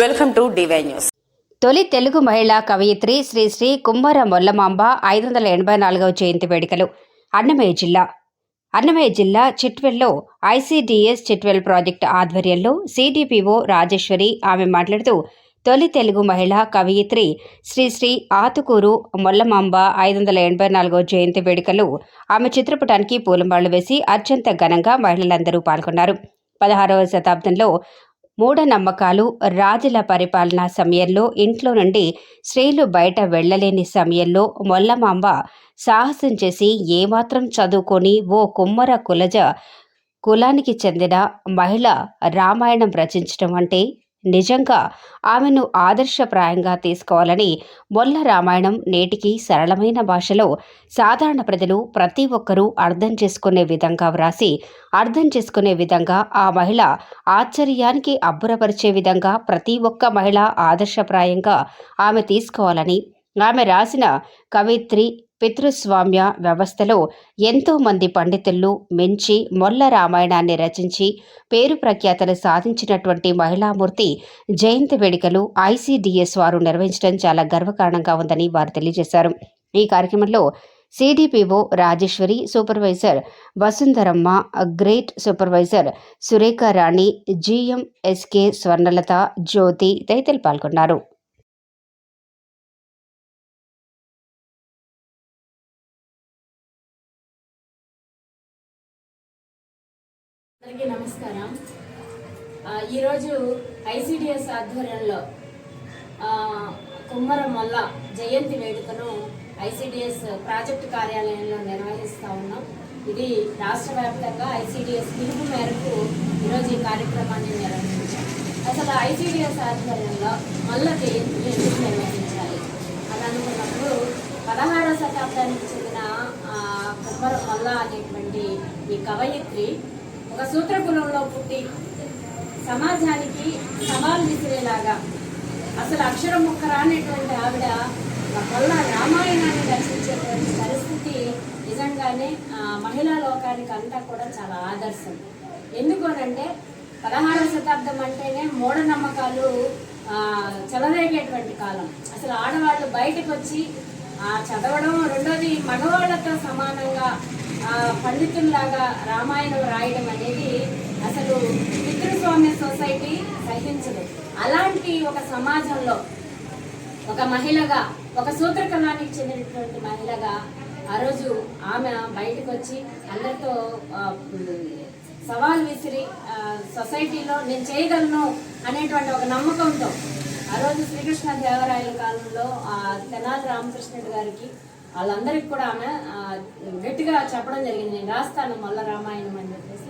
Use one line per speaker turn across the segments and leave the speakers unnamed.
Welcome to DY news.
తొలి తెలుగు మహిళా కవయిత్రి శ్రీ శ్రీ కుమ్మర మొల్లమాంబ ఐదు వందల ఎనభై నాలుగవ జయంతి వేడుకలు. అన్నమయ్య జిల్లా. అన్నమయ్య జిల్లా చిట్వెల్లో ఐసీడీఎస్ చిట్వెల్ ప్రాజెక్టు ఆధ్వర్యంలో సిడిపిఓ రాజేశ్వరి ఆమె మాట్లాడుతూ తొలి తెలుగు మహిళా కవయిత్రి శ్రీ శ్రీ ఆతుకూరు మొల్లమాంబ ఐదు వందల ఎనభై నాలుగవ జయంతి వేడుకలు ఆమె చిత్రపటానికి పూలమాళ్ళు వేసి అత్యంత ఘనంగా మహిళలందరూ పాల్గొన్నారు. పదహారవ శతాబ్దంలో మూఢనమ్మకాలు రాజుల పరిపాలన సమయంలో ఇంట్లో నుండి స్త్రీలు బయట వెళ్ళలేని సమయంలో మొల్లమాంబ సాహసం చేసి ఏమాత్రం చదువుకొని ఓ కుమ్మర కులజ కులానికి చెందిన మహిళ రామాయణం రచించడం అంటే నిజంగా ఆమెను ఆదర్శప్రాయంగా తీసుకోవాలని మొల్ల రామాయణం నేటికి సరళమైన భాషలో సాధారణ ప్రజలు ప్రతి ఒక్కరూ అర్థం చేసుకునే విధంగా వ్రాసి అర్థం చేసుకునే విధంగా ఆ మహిళ ఆశ్చర్యానికి అబ్బురపరిచే విధంగా ప్రతి ఒక్క మహిళ ఆదర్శప్రాయంగా ఆమె తీసుకోవాలని ఆమె రాసిన కవిత్రి పితృస్వామ్య వ్యవస్థలో ఎంతోమంది పండితులు మించి మొల్ల రామాయణాన్ని రచించి పేరు ప్రఖ్యాతలు సాధించినటువంటి మహిళామూర్తి జయంతి వేడుకలు ఐసీడీఎస్ వారు నిర్వహించడం చాలా గర్వకారణంగా ఉందని వారు తెలియజేశారు. ఈ కార్యక్రమంలో CDPO Rajeshwari supervisor Vasundharamma grade supervisor Surekha Rani GMSK Swarnalatha Jyothi తదితరులు పాల్గొన్నారు.
అందరికీ నమస్కారం. ఈరోజు ఐసిడిఎస్ ఆధ్వర్యంలో ఆ, కుమ్మరం వల్ల జయంతి వేడుకను ఐసిడిఎస్ ప్రాజెక్టు కార్యాలయంలో నిర్వహిస్తూ ఉన్నాం. ఇది రాష్ట్ర వ్యాప్తంగా ఐసిడిఎస్ పిలుపు మేరకు ఈరోజు ఈ కార్యక్రమాన్ని నిర్వహించాం. అసలు ఐసిడిఎస్ ఆధ్వర్యంలో మల్ల జయంతిని ఎందుకు నిర్వహించాలి? అని అనుకున్నప్పుడు పదహారవ శతాబ్దానికి చెందిన ఆ, కుమ్మరం మల్ల అనేటువంటి ఈ కవయిత్రి ఒక సూత్ర కులంలో పుట్టి సమాజానికి సవాలు విసిరేలాగా అసలు అక్షరం ముక్క రానటువంటి ఆవిడ వల్ల రామాయణాన్ని రచించేటువంటి పరిస్థితి నిజంగానే మహిళా లోకానికి అంతా కూడా చాలా ఆదర్శం. ఎందుకోనంటే పదహారవ శతాబ్దం అంటేనే మూఢనమ్మకాలు చెలరేగేటువంటి కాలం. అసలు ఆడవాళ్ళు బయటకు వచ్చి చదవడం రెండోది మగవాళ్ళతో సమానంగా పండితుల్లాగా రామాయణం రాయడం అనేది అసలు పితృస్వామ్య సొసైటీ సహించదు. అలాంటి ఒక సమాజంలో ఒక మహిళగా ఒక సూత్రకళానికి చెందినటువంటి మహిళగా ఆ రోజు ఆమె బయటకు వచ్చి అందరితో సవాల్ విసిరి సొసైటీలో నేను చేయగలను అనేటువంటి ఒక నమ్మకంతో ఆ రోజు శ్రీకృష్ణ దేవరాయల కాలంలో ఆ తెనాలి రామకృష్ణుడు గారికి వాళ్ళందరికీ కూడా ఆమె గట్టిగా చెప్పడం జరిగింది. నేను రాస్తాను మల్ల రామాయణం అని చెప్పేసి.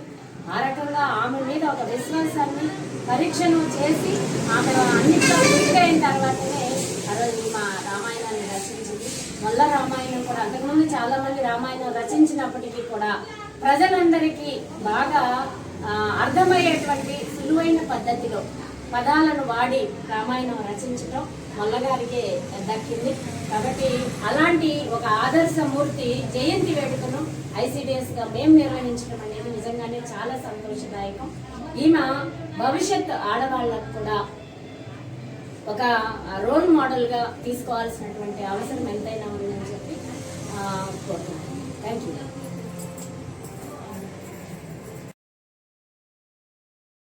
ఆ రకంగా ఆమె మీద ఒక విశ్వాసాన్ని పరీక్షను చేసి ఆమె అన్నింటిలో పూర్తయిన తర్వాతనే ఆ రోజు మా రామాయణాన్ని రచించింది. మల్ల రామాయణం కూడా అంతకుముందు చాలా మంది రామాయణం రచించినప్పటికీ కూడా ప్రజలందరికీ బాగా అర్థమయ్యేటువంటి సులువైన పద్ధతిలో పదాలను వాడి రామాయణం రచించడం మల్లగారికే దక్కింది. కాబట్టి అలాంటి ఒక ఆదర్శమూర్తి జయంతి వేడుకను ఐసిడిఎస్గా మేము నిర్వహించడం అనేది నిజంగానే చాలా సంతోషదాయకం. ఈమె భవిష్యత్ ఆడవాళ్ళకు కూడా ఒక రోల్ మోడల్గా తీసుకోవాల్సినటువంటి అవసరం ఎంతైనా